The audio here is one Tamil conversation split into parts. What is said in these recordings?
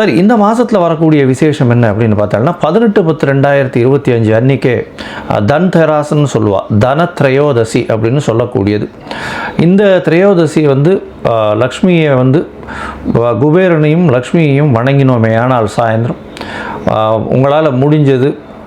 சரி இந்த மாதத்தில் வரக்கூடிய விசேஷம் என்ன அப்படின்னு பார்த்தோம்னா பதினெட்டு பத்து ரெண்டாயிரத்தி இருபத்தி அஞ்சு அன்னைக்கே தன் தெராசன் சொல்லுவாள் தன திரையோதசி அப்படின்னு சொல்லக்கூடியது. இந்த திரையோதசி வந்து லக்ஷ்மியை வந்து குபேரனையும் லக்ஷ்மியையும் வணங்கினோமே ஆனால் சாயந்தரம். உங்களால் முடிஞ்சது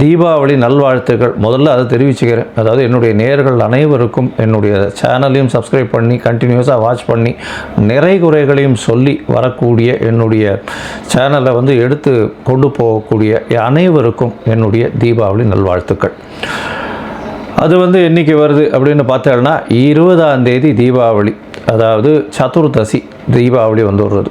தீபாவளி நல்வாழ்த்துக்கள். முதல்ல அதை தெரிவிச்சுக்கிறேன். அதாவது என்னுடைய நேர்கள் அனைவருக்கும் என்னுடைய சேனலையும் சப்ஸ்கிரைப் பண்ணி கண்டினியூஸாக வாட்ச் பண்ணி நிறை குறைகளையும் சொல்லி வரக்கூடிய என்னுடைய சேனலை வந்து எடுத்து கொண்டு போகக்கூடிய அனைவருக்கும் என்னுடைய தீபாவளி நல்வாழ்த்துக்கள். அது வந்து என்னைக்கு வருது அப்படின்னு பார்த்தோம்னா இருபதாம் தேதி தீபாவளி அதாவது சதுர்தசி தீபாவளி வந்து வருது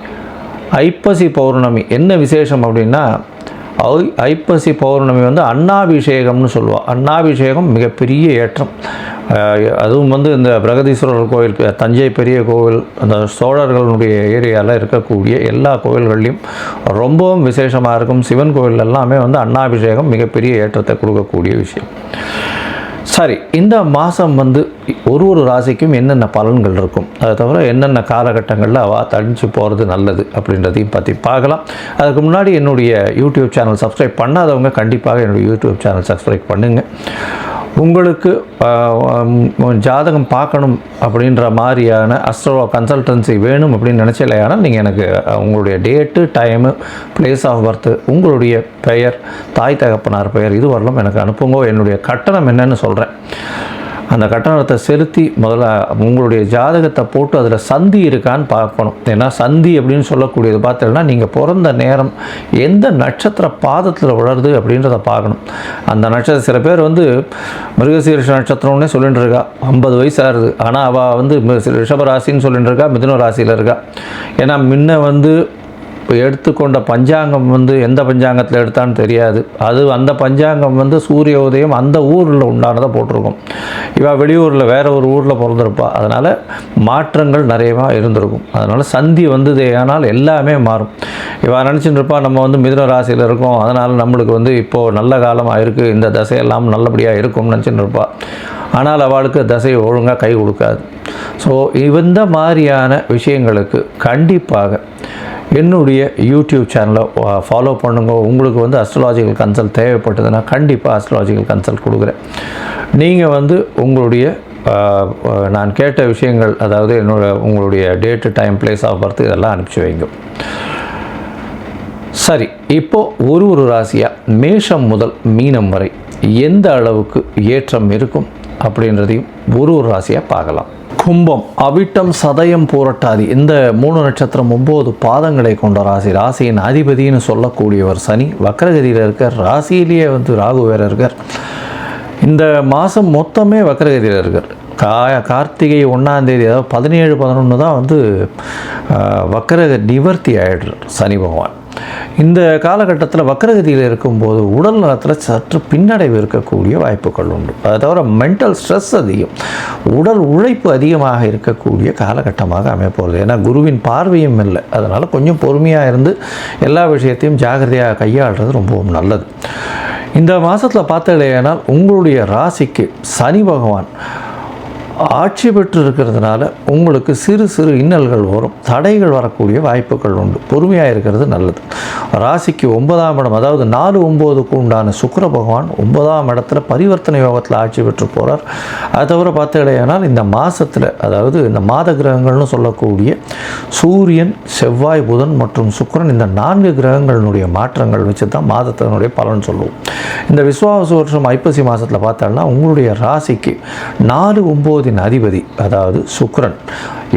ஐப்பசி பௌர்ணமி. என்ன விசேஷம் அப்படின்னா ஐ ஐப்பசி பௌர்ணமி வந்து அண்ணாபிஷேகம்னு சொல்லுவாள் அண்ணாபிஷேகம் மிகப்பெரிய ஏற்றம். அதுவும் வந்து இந்த பிரகதீஸ்வரர் கோயில் தஞ்சை பெரிய கோவில் அந்த சோழர்களுடைய ஏரியாவில் இருக்கக்கூடிய எல்லா கோவில்கள்லையும் ரொம்பவும் விசேஷமாக இருக்கும். சிவன் கோவில் எல்லாமே வந்து அண்ணாபிஷேகம் மிகப்பெரிய ஏற்றத்தை கொடுக்கக்கூடிய விஷயம். சரி இந்த மாதம் வந்து ஒரு ஒரு ராசிக்கும் என்னென்ன பலன்கள் இருக்கும்? அதை தவிர என்னென்ன காலகட்டங்களில் அவள் தடிஞ்சு போகிறது நல்லது அப்படின்றதையும் பற்றி பார்க்கலாம். அதுக்கு முன்னாடி என்னுடைய யூடியூப் சேனல் சப்ஸ்கிரைப் பண்ணாதவங்க கண்டிப்பாக என்னுடைய யூடியூப் சேனல் சப்ஸ்கிரைப் பண்ணுங்கள் உங்களுக்கு ஜாதகம் பார்க்கணும் அப்படின்ற மாதிரியான அஸ்ட்ரோ கன்சல்டன்சி வேணும் அப்படின்னு நினச்சலையானால் நீங்கள் எனக்கு உங்களுடைய date time place of birth உங்களுடைய பெயர் தாய் தகப்பனார் பெயர் இது வரலும் எனக்கு அனுப்புங்க. என்னுடைய கட்டணம் என்னன்னு சொல்கிறேன் அந்த கட்டணத்தை செலுத்தி முதல்ல உங்களுடைய ஜாதகத்தை போட்டு அதில் சந்தி இருக்கான்னு பார்க்கணும். ஏன்னா சந்தி அப்படின்னு சொல்லக்கூடியது பார்த்தீங்கன்னா நீங்கள் பிறந்த நேரம் எந்த நட்சத்திர பாதத்தில் வளருது அப்படின்றத பார்க்கணும். அந்த நட்சத்திரம் சில பேர் வந்து மிருகசீரிஷ நட்சத்திரம்னே சொல்லிட்டு இருக்கா. ஐம்பது வயசாகுது. ஆனால் அவள் வந்து ரிஷபராசின்னு சொல்லிட்டு இருக்கா மிதுன ராசியில் இருக்கா. ஏன்னா முன்ன வந்து இப்போ எடுத்துக்கொண்ட பஞ்சாங்கம் வந்து எந்த பஞ்சாங்கத்தில் எடுத்தான்னு தெரியாது. அது அந்த பஞ்சாங்கம் வந்து சூரிய உதயம் அந்த ஊரில் உண்டானதை போட்டிருக்கும். இவள் வெளியூரில் வேறு ஒரு ஊரில் பிறந்திருப்பா. அதனால் மாற்றங்கள் நிறையவா இருந்திருக்கும். அதனால் சந்தி வந்ததே ஆனால் எல்லாமே மாறும். இவள் நினச்சிட்டு இருப்பா நம்ம வந்து மிதுன ராசியில் இருக்கோம். அதனால் நம்மளுக்கு வந்து இப்போது நல்ல காலமாக இருக்குது இந்த தசையெல்லாம் நல்லபடியாக இருக்கும்னு நினச்சிட்டு இருப்பா. ஆனால் அவளுக்கு தசை ஒழுங்காக கை கொடுக்காது. ஸோ இந்த மாதிரியான விஷயங்களுக்கு கண்டிப்பாக என்னுடைய யூடியூப் சேனலை ஃபாலோ பண்ணுங்க. உங்களுக்கு வந்து அஸ்ட்ராலாஜிக்கல் கன்சல்ட் தேவைப்பட்டதுன்னா கண்டிப்பாக அஸ்ட்ராலாஜிக்கல் கன்சல்ட் கொடுக்குறேன். நீங்கள் வந்து உங்களுடைய நான் கேட்ட விஷயங்கள் அதாவது என்னோட உங்களுடைய date time place of birth இதெல்லாம் அனுப்பிச்சி வைங்க. சரி இப்போது ஒரு ஒரு ராசியாக மேஷம் முதல் மீனம் வரை எந்த அளவுக்கு ஏற்றம் இருக்கும் அப்படின்றதையும் ஒரு ஒரு ராசியாக பார்க்கலாம். கும்பம் அவிட்டம் சதயம் பூரட்டாதி. இந்த மூணு நட்சத்திரம் ஒம்பது பாதங்களை கொண்ட ராசி. ராசியின் அதிபதின்னு சொல்லக்கூடியவர் சனி. வக்ரகதியில் இருக்கார். ராசியிலேயே வந்து ராகு வேற இருக்கார். இந்த மாதம் மொத்தமே வக்ரகதியில் இருக்கார். கா கார்த்திகை ஒன்றாந்தேதி அதாவது பதினேழு பதினொன்று தான் வந்து ஆஹ், வக்கரக நிவர்த்தி ஆகிடுறார் சனி பகவான். இந்த காலகட்டத்தில் வக்கரகதியில் இருக்கும்போது உடல் நலத்தில் சற்று பின்னடைவு இருக்கக்கூடிய வாய்ப்புகள் உண்டு. அதை தவிர மென்டல் ஸ்ட்ரெஸ் அதிகம். உடல் உழைப்பு அதிகமாக இருக்கக்கூடிய காலகட்டமாக அமையப்போகிறது ஏன்னா குருவின் பார்வையும் இல்லை. அதனால் கொஞ்சம் பொறுமையாக இருந்து எல்லா விஷயத்தையும் ஜாகிரதையாக கையாளுறது ரொம்பவும் நல்லது. இந்த மாதத்தில் பார்த்தீங்கன்னா உங்களுடைய ராசிக்கு சனி பகவான் ஆட்சி பெற்று இருக்கிறதுனால உங்களுக்கு சிறு சிறு இன்னல்கள் வரும் தடைகள் வரக்கூடிய வாய்ப்புகள் உண்டு. பொறுமையாக இருக்கிறது நல்லது. ராசிக்கு ஒன்பதாம் இடம் அதாவது நாலு ஒம்போதுக்கு உண்டான சுக்கர பகவான் ஒன்பதாம் இடத்துல பரிவர்த்தனை யோகத்தில் ஆட்சி பெற்று போகிறார் அது தவிர பார்த்தீங்கன்னா இந்த மாதத்தில் அதாவது இந்த மாத கிரகங்கள்னு சொல்லக்கூடிய சூரியன் செவ்வாய் புதன் மற்றும் சுக்கிரன் இந்த நான்கு கிரகங்களினுடைய மாற்றங்கள் வச்சு தான் மாதத்தினுடைய பலன் சொல்லுவோம். இந்த விஸ்வாச வருஷம் ஐப்பசி மாதத்தில் பார்த்தோம்னா உங்களுடைய ராசிக்கு நாலு ஒம்பது அதிபதி அதாவது சுக்ரன்.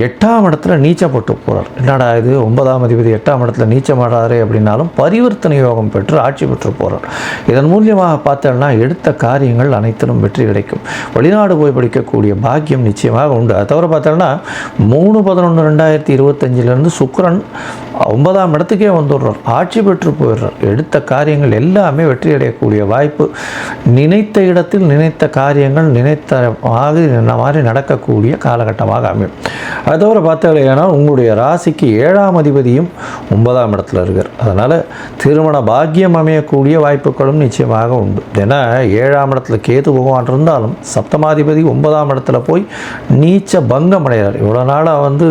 எட்டாம் இடத்துல நீச்சப்பட்டு போகிறார் என்னடா இது? ஒன்பதாம் அதிபதி எட்டாம் இடத்துல நீச்சமாடாரே அப்படின்னாலும் பரிவர்த்தனை யோகம் பெற்று ஆட்சி பெற்று போகிறார் இதன் மூலியமாக பார்த்தோம்னா எடுத்த காரியங்கள் அனைத்திலும் வெற்றி கிடைக்கும். வெளிநாடு போய் படிக்கக்கூடிய பாக்கியம் நிச்சயமாக உண்டு. அதை தவிர பார்த்தோம்னா மூணு பதினொன்று ரெண்டாயிரத்தி இருபத்தஞ்சிலேருந்து சுக்கரன் ஒன்பதாம் இடத்துக்கே வந்துடுறார். ஆட்சி பெற்று போயிடுறார். எடுத்த காரியங்கள் எல்லாமே வெற்றி அடையக்கூடிய வாய்ப்பு. நினைத்த இடத்தில் நினைத்த காரியங்கள் நினைத்த மாதிரி மாதிரி நடக்கக்கூடிய காலகட்டமாக அமையும். அது தவிர பார்த்தீங்கன்னா உங்களுடைய ராசிக்கு ஏழாம் அதிபதியும் ஒன்பதாம் இடத்துல இருக்கார். அதனால் திருமண பாக்கியம் அமையக்கூடிய வாய்ப்புகளும் நிச்சயமாக உண்டு. ஏன்னா ஏழாம் இடத்துல கேது பகவான் இருந்தாலும் சப்தமாதிபதி ஒன்பதாம் இடத்துல போய் நீச்ச பங்கம் அடைகிறார். இவ்வளோ நாளாக வந்து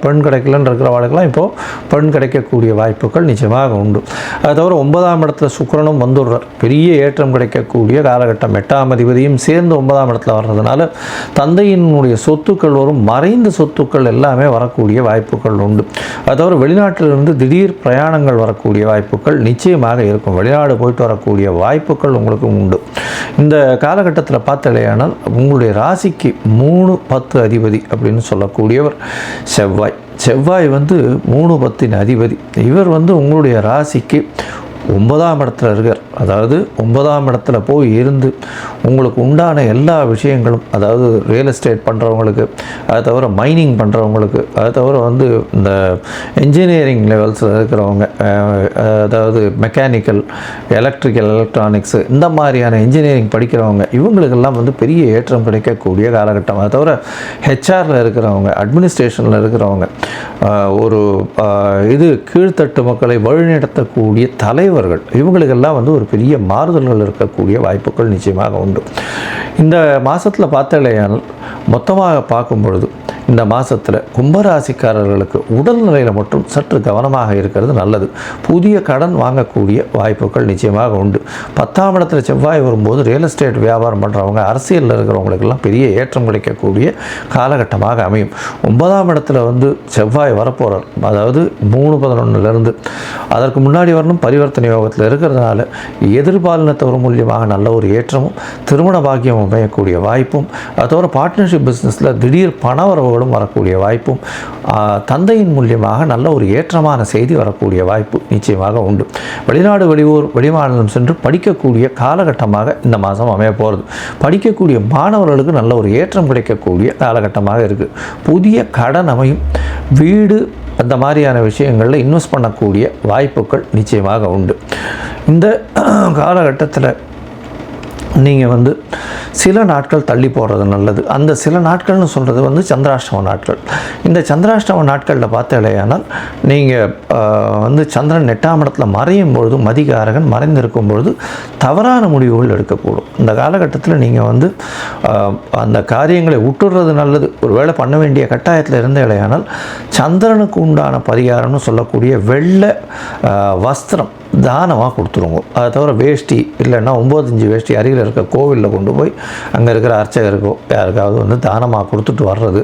பெண் கிடைக்கலன்னு இருக்கிறவாளுக்கெல்லாம் இப்போது பெண் கிடைக்கக்கூடிய வாய்ப்புகள் நிச்சயமாக உண்டு. அது தவிர ஒன்பதாம் இடத்துல சுக்கரனும் வந்துடுறார். பெரிய ஏற்றம் கிடைக்கக்கூடிய காலகட்டம். எட்டாம் அதிபதியும் சேர்ந்து ஒன்பதாம் இடத்துல வர்றதுனால தந்தையினுடைய சொத்துக்கள் வரும். மறைந்த சொத்து சொத்துக்கள் எல்லாமே வரக்கூடிய வாய்ப்புகள் உண்டு. அது தவிர வெளிநாட்டிலிருந்து திடீர் பிரயாணங்கள் வரக்கூடிய வாய்ப்புகள் நிச்சயமாக இருக்கும். வெளிநாடு போயிட்டு வரக்கூடிய வாய்ப்புகள் உங்களுக்கு உண்டு. இந்த காலகட்டத்தில் பார்த்தலையானால் உங்களுடைய ராசிக்கு மூணு பத்து அதிபதி அப்படின்னு சொல்லக்கூடியவர் செவ்வாய். செவ்வாய் வந்து மூணு பத்தின் அதிபதி. இவர் வந்து உங்களுடைய ராசிக்கு ஒன்பதாம் இடத்துல இருக்கார். அதாவது ஒன்பதாம் இடத்துல போய் இருந்து உங்களுக்கு உண்டான எல்லா விஷயங்களும் அதாவது ரியல் எஸ்டேட் பண்ணுறவங்களுக்கு அதை தவிர மைனிங் பண்ணுறவங்களுக்கு அதை தவிர வந்து இந்த இன்ஜினியரிங் லெவல்ஸில் இருக்கிறவங்க அதாவது மெக்கானிக்கல் எலக்ட்ரிக்கல் எலக்ட்ரானிக்ஸு இந்த மாதிரியான இன்ஜினியரிங் படிக்கிறவங்க இவங்களுக்கெல்லாம் வந்து பெரிய ஏற்றம் கிடைக்கக்கூடிய காலகட்டம். அதை தவிர ஹெச்ஆரில் இருக்கிறவங்க அட்மினிஸ்ட்ரேஷனில் இருக்கிறவங்க ஒரு இது கீழ்த்தட்டு மக்களை வழிநடத்தக்கூடிய தலைவர்கள் இவங்களுக்கெல்லாம் வந்து ஒரு பெரிய மாறுதல்கள் இருக்கக்கூடிய வாய்ப்புகள் நிச்சயமாக உண்டு. இந்த மாதத்தில் பார்த்தாலேயால் மொத்தமாக பார்க்கும் பொழுது இந்த மாதத்தில் கும்பராசிக்காரர்களுக்கு உடல்நிலையில் மட்டும் சற்று கவனமாக இருக்கிறது நல்லது. புதிய கடன் வாங்கக்கூடிய வாய்ப்புகள் நிச்சயமாக உண்டு. பத்தாம் இடத்துல செவ்வாய் வரும்போது ரியல் எஸ்டேட் வியாபாரம் பண்ணுறவங்க அரசியலில் இருக்கிறவங்களுக்கெல்லாம் பெரிய ஏற்றம் கிடைக்கக்கூடிய காலகட்டமாக அமையும். ஒன்பதாம் இடத்துல வந்து செவ்வாய் வரப்போகிறார் அதாவது மூணு பதினொன்றுலேருந்து அதற்கு முன்னாடி வரணும் பரிவர்த்தனை யோகத்தில் இருக்கிறதுனால எதிர்பாலினத்தவர் மூலியமாக நல்ல ஒரு ஏற்றமும் திருமண பாக்கியம் அமையக்கூடிய வாய்ப்பும் அதோட பார்ட்னர்ஷிப் பிஸ்னஸில் திடீர் பணவரவுகளும் வரக்கூடிய வாய்ப்பும் தந்தையின் மூலியமாக நல்ல ஒரு ஏற்றமான செய்தி வரக்கூடிய வாய்ப்பு நிச்சயமாக உண்டு. வெளிநாடு வெளியூர் வெளிமாநிலம் சென்று படிக்கக்கூடிய காலகட்டமாக இந்த மாதம் அமைய போகிறது படிக்கக்கூடிய மாணவர்களுக்கு நல்ல ஒரு ஏற்றம் கிடைக்கக்கூடிய காலகட்டமாக இருக்குது புதிய கடன் அமையும். வீடு அந்த மாதிரியான விஷயங்களில் இன்வெஸ்ட் பண்ணக்கூடிய வாய்ப்புகள் நிச்சயமாக உண்டு. இந்த காலகட்டத்தில் நீங்கள் வந்து சில நாட்கள் தள்ளி போடுறது நல்லது. அந்த சில நாட்கள்னு சொல்கிறது வந்து சந்திராஷ்டம நாட்கள். இந்த சந்திராஷ்டம நாட்களில் பார்த்தாலேயானால் நீங்கள் வந்து சந்திரன் எட்டாம் இடத்துல மறையும் பொழுது மதிகாரகன் மறைந்திருக்கும் பொழுது தவறான முடிவுகள் எடுக்கக்கூடும். இந்த காலகட்டத்தில் நீங்கள் வந்து அந்த காரியங்களை விட்டுடுறது நல்லது. ஒரு வேளை பண்ண வேண்டிய கட்டாயத்தில் இருந்தேலையானால் சந்திரனுக்கு உண்டான பரிகாரம்னு சொல்லக்கூடிய வெள்ளை வஸ்திரம் தானமாக கொடுத்துருங்க. அதை தவிர வேஷ்டி இல்லைன்னா ஒம்பதஞ்சு வேஷ்டி அருகில் இருக்க கோவிலில் கொண்டு போய் அங்கே இருக்கிற அர்ச்சகருக்கோ யாருக்காவது வந்து தானமாக கொடுத்துட்டு வர்றது.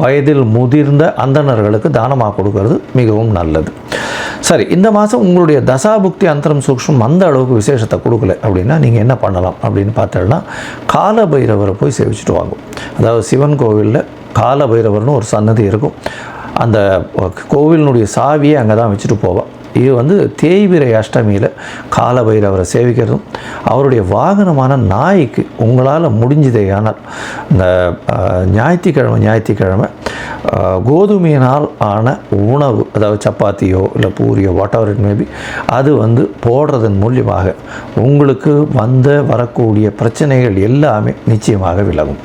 வயதில் முதிர்ந்த அந்தணர்களுக்கு தானமாக கொடுக்கறது மிகவும் நல்லது. சரி இந்த மாதம் உங்களுடைய தசாபுக்தி அந்தரம் சூக்ஷம் அந்த அளவுக்கு விசேஷத்தை கொடுக்கல அப்படின்னா நீங்கள் என்ன பண்ணலாம் அப்படின்னு பார்த்தோன்னா கால பைரவரை போய் சேவிச்சுட்டு வாங்க. அதாவது சிவன் கோவிலில் கால பைரவர்னு ஒரு சன்னதி இருக்கும். அந்த கோவிலினுடைய சாவியை அங்கே தான் வச்சுட்டு போவாள் இது வந்து தேய்பிரை அஷ்டமியில் கால பைரவரை சேவிக்கிறதும் அவருடைய வாகனமான நாய்க்கு உங்களால் முடிஞ்சதேயானால் இந்த ஞாயிற்றுக்கிழமை ஞாயிற்றுக்கிழமை கோதுமையினால் ஆன உணவு அதாவது சப்பாத்தியோ இல்லை பூரியோ வாட் எவர் இட் மேபி அது வந்து போடுறதன் மூலியமாக உங்களுக்கு வந்த வரக்கூடிய பிரச்சனைகள் எல்லாமே நிச்சயமாக விலகும்.